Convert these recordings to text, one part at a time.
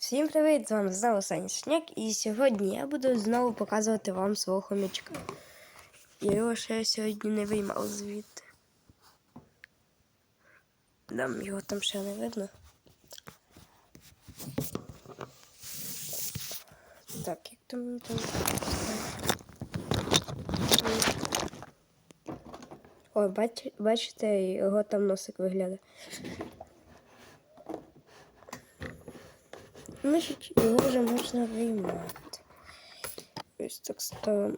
Всім привіт! З вами знову Саня Сняк, і сьогодні я буду знову показувати вам свого хомячка. Я його ще сьогодні не виймав звідти. Дам його там ще не видно. Так, як там там. Ой, бач, бачите, його там носик виглядає. Значить, його вже можна виймати. Ось так ставимо.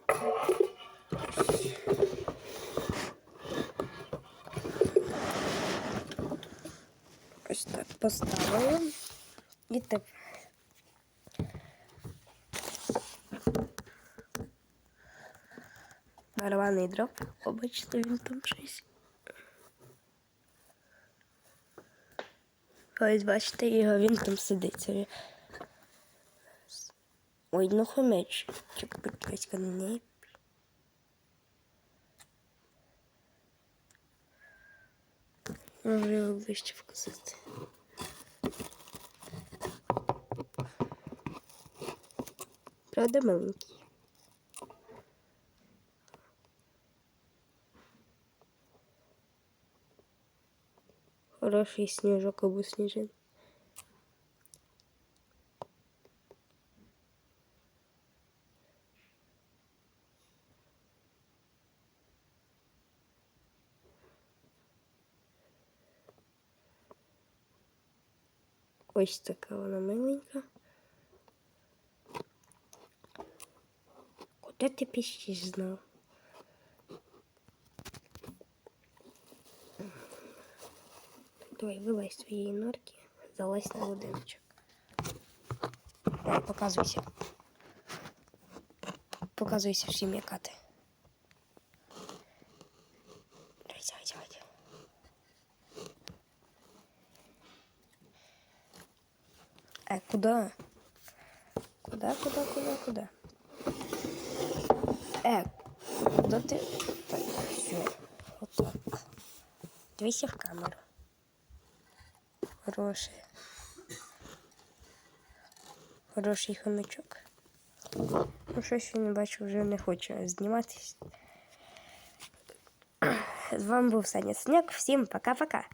Ось так поставили. І тепер. Нарваний дроб. Побачите, він там щось. Ось бачите його, він там сидить собі. Ой, ну хомячик, будь ласка, не. Можу його ближче вказати. Правда, маленький. Хороший сніжок або сніжин. Ось така вона миленька. Куди ти піщиш знов? Давай, вилазь з своєї норки, залазь на будиночок. Давай, показуйся. Показуйся всім, яка ти. Давай, давай, давай. Э, куда? Куда, куда, куда, куда? Э, куда ты? Так, все. Вот так. Дивися в камеру. Хороший. Хороший хомячок. Ну, щось він, бачу, вже не хоче зніматись. З вами був Саня Сняк. Всім пока-пока.